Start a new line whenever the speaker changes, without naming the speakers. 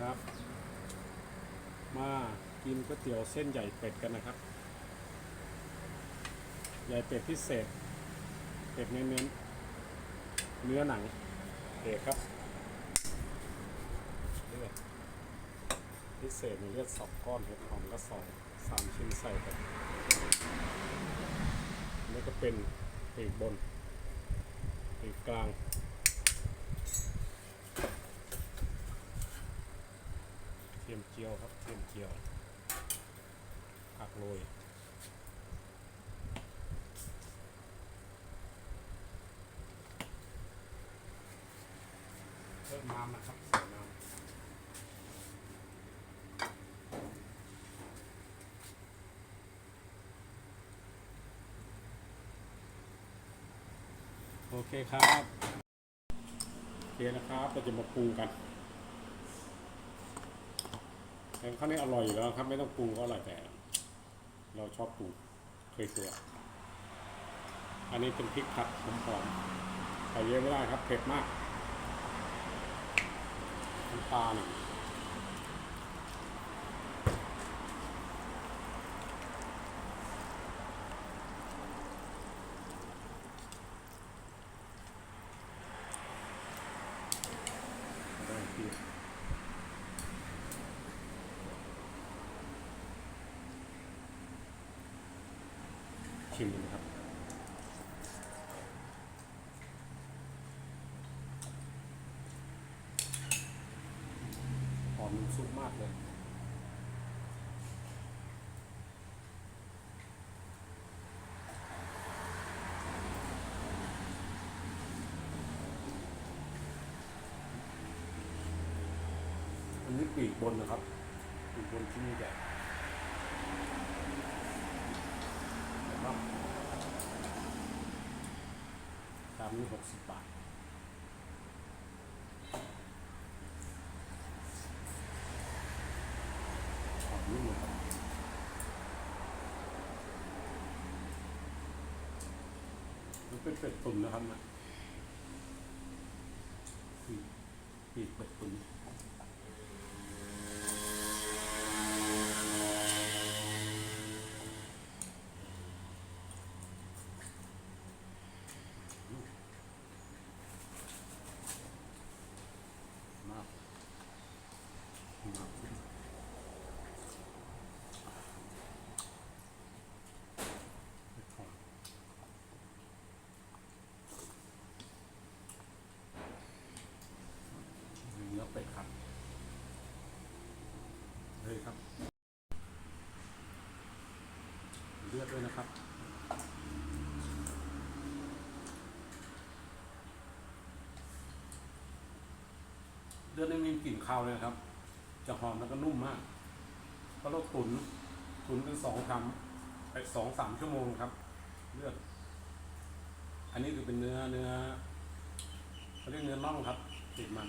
ครับ มากินก๋วยเตี๋ยวเส้นใหญ่เป็ดกันนะครับ ใหญ่เป็ดพิเศษ เป็ดเน้นๆเนื้อหนังเอกครับเลือดพิเศษมีเลือดสองก้อนเห็ดหอมก็สองสามชิ้นใส่กันนี่ก็เป็นปีกบนปีกกลาง เทียมเจียวครับเทียมเจียวผักโรยเพิ่มน้ำนะครับใส่น้ำโอเคครับโอเคนะครับเราจะมาปรุงกัน แกงข้าวนี่อร่อยอยู่แล้วครับ ไม่ต้องปรุงก็อร่อยแต่ เราชอบปรุงเคยเสืออันนี้เป็นพริกผัดหอมๆใส่เยอะไม่ได้ครับ เผ็ดมากน้ำปลาหนึ่งได้ที่ ชิมดูนะครับ หอมซุปมากเลยอันนี้ปีกบนนะครับ ปีกบนที่นี่ใหญ่ ใหญ่มากชามนี้หกสิบบาทหอมนุ่มเลยครับมันเป็นเป็ดตุ๋นนะครับนะปีกเป็ดตุ๋นมากมากเผ็ดหอม เป็ดครับเลยครับ เลือดด้วยนะครับเลือดนี่มีกลิ่นคาวเลยครับ จะหอมแล้วก็นุ่มมาก เพราะเราตุ๋นตุ๋นเป็นสองคำไปสองสามชั่วโมงครับ เลือด อันนี้คือเป็นเนื้อเนื้อเขาเรียกเนื้อน่องครับติดมัน